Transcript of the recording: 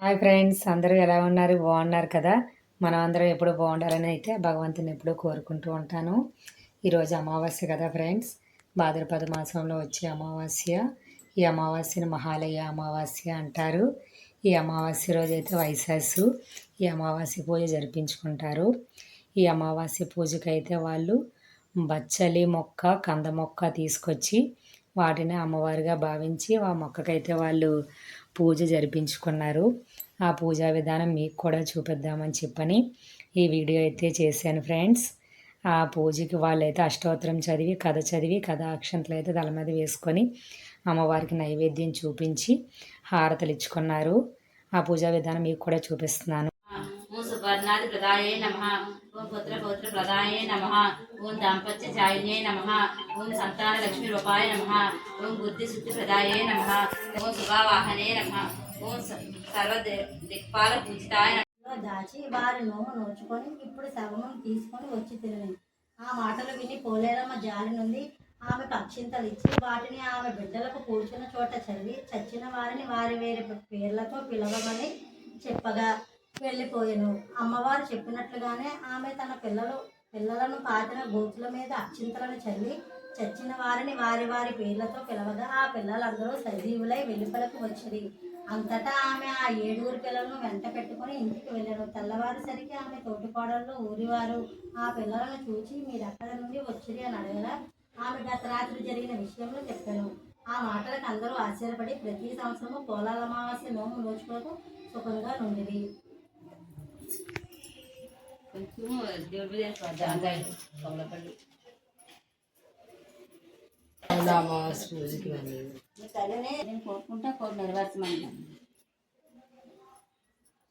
Hi friends అందరూ ఎలా ఉన్నారు? బాగున్నారు కదా? మనం అందరం ఎప్పుడు బాగుండాలని అయితే భగవంతుని ఎప్పుడూ కోరుకుంటూ ఉంటాను. ఈరోజు అమావాస్య కదా ఫ్రెండ్స్? భాద్రపద మాసంలో వచ్చే అమావాస్య. ఈ అమావాస్యను మహాలయ అమావాస్య అంటారు. ఈ అమావాస్య రోజు అయితే వైశాసు ఈ అమావాస్య పూజ జరిపించుకుంటారు. ఈ అమావాస్య పూజకైతే వాళ్ళు బచ్చలి మొక్క కంద మొక్క తీసుకొచ్చి వాటిని అమ్మవారిగా భావించి ఆ మొక్కకైతే వాళ్ళు పూజ జరిపించుకున్నారు. ఆ పూజా విధానం మీకు కూడా చూపిద్దామని చెప్పని ఈ వీడియో అయితే చేశాను ఫ్రెండ్స్. ఆ పూజకి వాళ్ళైతే అష్టోత్తరం చదివి కథ చదివి కథ అక్షంతలు అయితే తల మీద వేసుకొని అమ్మవారికి నైవేద్యం చూపించి హారతలు ఇచ్చుకున్నారు. ఆ పూజా విధానం మీకు కూడా చూపిస్తున్నాను. వర్ణాది ప్రదాయే నమ. ఓం పుత్ర పౌత్ర ప్రదాయే నమ. ఓం దాంపత్య జాయినే నమ. ఓం సంతాన లక్ష్మి రూపాయ నమ. ఓం బుద్ధి శుద్ధి ప్రదాయే నమ. ఓం శుభావాహనే నమ. ఓం సర్వ దిక్పాల పూజితాయ దాచి వారి నోము నోచుకొని ఇప్పుడు సగమం తీసుకొని వచ్చి తిరిగింది ఆ మాటలు విని పోలేరమ్మ జాలి నుండి ఆమె పక్షింతలు ఇచ్చి వాటిని ఆమె బిడ్డలకు కూర్చున్న చోట చదివి చచ్చిన వారిని వారి వేరే పేర్లతో పిలవమని చెప్పగా వెళ్ళిపోయాను. అమ్మవారు చెప్పినట్లుగానే ఆమె తన పిల్లలు పిల్లలను పాతిన గోతుల మీద అక్షింతలను చల్లి చచ్చిన వారిని వారి వారి పేర్లతో పిలవగా ఆ పిల్లలందరూ సజీవులై వెలుపలకు వచ్చిరి అంతటా ఆమె ఆ ఏడుగురు పిల్లలను వెంట పెట్టుకొని ఇంటికి వెళ్ళారు తెల్లవారుసరికి ఆమె తోటిపాడల్లో ఊరివారు ఆ పిల్లలను చూచి మీరు అక్కడ నుండి వచ్చిరి అని అడగగా ఆమె గత రాత్రి జరిగిన విషయంలో చెప్పాను. ఆ మాటలకు అందరూ ఆశ్చర్యపడి ప్రతి సంవత్సరము పోలాల అమావాస్య నోము నోచుకోకు సుఖంగా నుండిది కోరుకుంటా కోరు నెరవేర్చమని